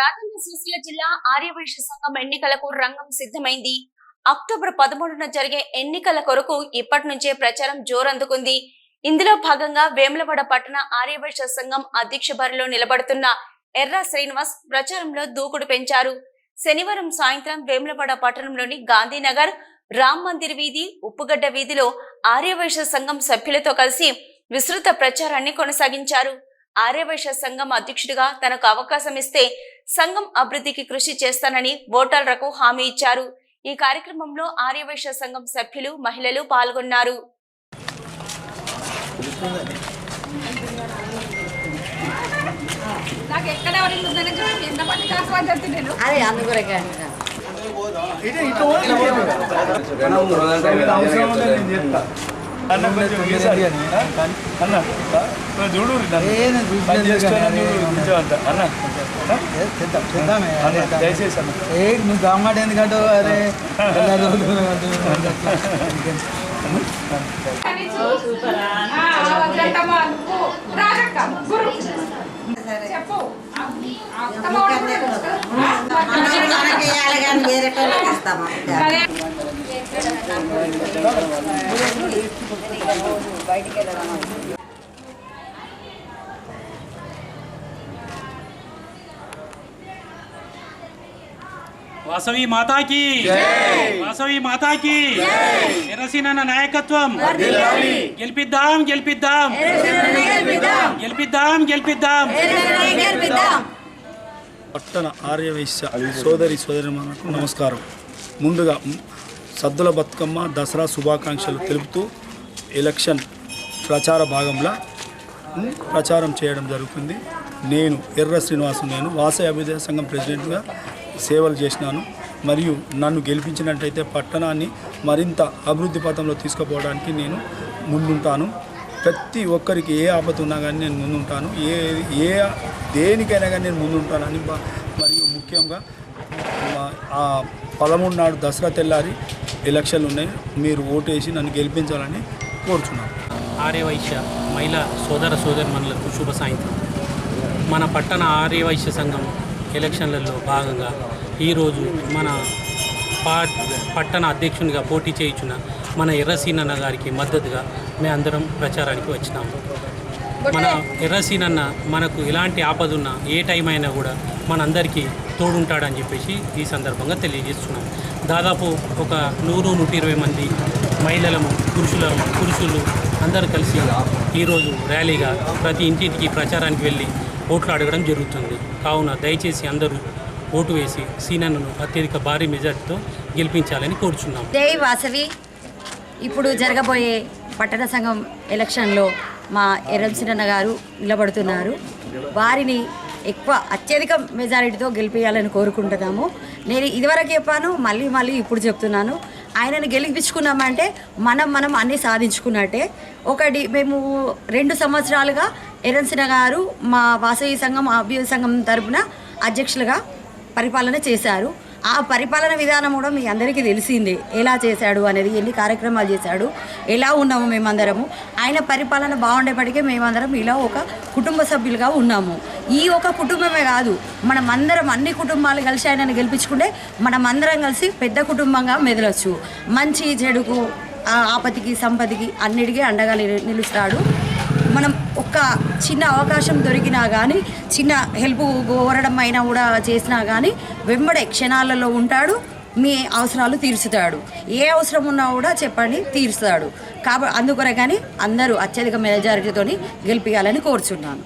రాజన్న సిరిసిల్ల జిల్లా ఆర్యవైశ్య సంఘం ఎన్నికలకు రంగం సిద్ధమైంది. అక్టోబర్ పదమూడున జరిగే ఎన్నికల కొరకు ఇప్పటి నుంచే ప్రచారం జోరందుకుంది. ఇందులో భాగంగా వేములవాడ పట్టణ ఆర్యవైశ్య సంఘం అధ్యక్ష బరిలో నిలబడుతున్న ఎర్ర శ్రీనివాస్ ప్రచారంలో దూకుడు పెంచారు. శనివారం సాయంత్రం వేములవాడ పట్టణంలోని గాంధీనగర్ రామ్ మందిర్ వీధి ఉప్పుగడ్డ వీధిలో ఆర్యవైశ్య సంఘం సభ్యులతో కలిసి విస్తృత ప్రచారాన్ని కొనసాగించారు. ఆర్యవైశ్య సంఘం అధ్యక్షుడిగా తనకు అవకాశం ఇస్తే సంఘం అభివృద్ధికి కృషి చేస్తానని ఓటర్లకు హామీ ఇచ్చారు. ఈ కార్యక్రమంలో ఆర్యవైశ్య సంఘం సభ్యులు మహిళలు పాల్గొన్నారు. నాకు అదే చూడు దయచేసి అన్న ఏ నువ్వు దమ్మాట ఎందుకంటే అరే చెప్పు. మనకి వేరే వాళ్ళకి వాసవి మాతాకి. వాసవి మాతాకి. ఎర్రసీనన్న నాయకత్వం. గెలిపిద్దాం గెలిపిద్దాం. గెలిపిద్దాం. గెలిపిద్దాం పట్టణ ఆర్యవైశ్య సోదరి సోదరి నమస్కారం. ముందుగా సద్దుల బతుకమ్మ దసరా శుభాకాంక్షలు తెలుపుతూ ఎలక్షన్ ప్రచార భాగంలో ప్రచారం చేయడం జరుగుతుంది. నేను ఎర్ర శ్రీనివాసు నేను వాసవి అభ్యుదయ సంఘం ప్రెసిడెంట్గా సేవలు చేసినాను. మరియు నన్ను గెలిపించినట్టయితే పట్టణాన్ని మరింత అభివృద్ధి పథంలో తీసుకుపోవడానికి నేను ముందుంటాను. ప్రతి ఒక్కరికి ఏ ఆపద ఉన్నా కానీ నేను ముందుంటాను. ఏ ఏ దేనికైనా కానీ నేను ముందుంటానని మరియు ముఖ్యంగా ఆ పదమూడు నాడు దసరా తెల్లారి ఎలక్షన్లు ఉన్నాయి. మీరు ఓటేసి నన్ను గెలిపించాలని కోరుచున్నాను ఆర్యవైశ్య మహిళా సోదర సోదరిమణులకు శుభ సాయంత్రం. మన పట్టణ ఆర్యవైశ్య సంఘం ఎలక్షన్లలో భాగంగా ఈరోజు మన పా పట్టణ అధ్యక్షునిగా పోటీ చేయించిన మన ఎర్రసీనన్న గారికి మద్దతుగా మేము అందరం ప్రచారానికి వచ్చినాము మన ఎర్రసీనన్న మనకు ఎలాంటి ఆపదున్నా ఏ టైం అయినా కూడా మనందరికీ తోడుంటాడని చెప్పేసి ఈ సందర్భంగా తెలియజేస్తున్నాం. దాదాపు ఒక నూరు నూట ఇరవై మంది మహిళలము పురుషులము పురుషులు అందరూ కలిసి ఈరోజు ర్యాలీగా ప్రతి ఇంటింటికి ప్రచారానికి వెళ్ళి ఓట్లు అడగడం జరుగుతుంది. కావున దయచేసి అందరూ ఓటు వేసి సీనన్నను అత్యధిక భారీ మెజార్టీతో గెలిపించాలని కోరుచున్నాం. జై వాసవి. ఇప్పుడు జరగబోయే పట్టణ సంఘం ఎలక్షన్లో మా ఎర్రంసినన్న గారు నిలబడుతున్నారు. వారిని ఎక్కువ అత్యధిక మెజారిటీతో గెలిపించాలని కోరుకుంటున్నాము. నేను ఇదివరకు చెప్పాను మళ్ళీ మళ్ళీ ఇప్పుడు చెప్తున్నాను. ఆయనను గెలిపించుకున్నామంటే మనం మనం అన్నీ సాధించుకున్నట్టే. ఒకటి మేము రెండు సంవత్సరాలుగా ఎరన్సిన గారు మా వాసవి సంఘం అభ్యుదయ సంఘం తరపున అధ్యక్షులుగా పరిపాలన చేశారు. ఆ పరిపాలన విధానం కూడా మీ అందరికీ తెలిసిందే. ఎలా చేశాడు అనేది ఎన్ని కార్యక్రమాలు చేశాడు ఎలా ఉన్నాము మేమందరము. ఆయన పరిపాలన బాగుండేప్పటికీ మేమందరం ఇలా ఒక కుటుంబ సభ్యులుగా ఉన్నాము. ఈ ఒక కుటుంబమే కాదు మనమందరం అన్ని కుటుంబాలు కలిసి ఆయనను గెలిపించుకుంటే మనమందరం కలిసి పెద్ద కుటుంబంగా మెదలొచ్చు. మంచి చెడుకు ఆపతికి సంపతికి అన్నిటికీ అండగా నిలుస్తాడు. మనం ఒక్క చిన్న అవకాశం దొరికినా కానీ చిన్న హెల్ప్ కోరడం అయినా కూడా చేసినా కానీ వెంబడే క్షణాలలో ఉంటాడు మీ అవసరాలు తీర్చుతాడు ఏ అవసరం ఉన్నా కూడా చెప్పండి తీరుస్తాడు. కాబట్టి అందుకొరే కానీ అందరూ అత్యధిక మెజారిటీతో గెలిపించాలని కోరుచున్నాను.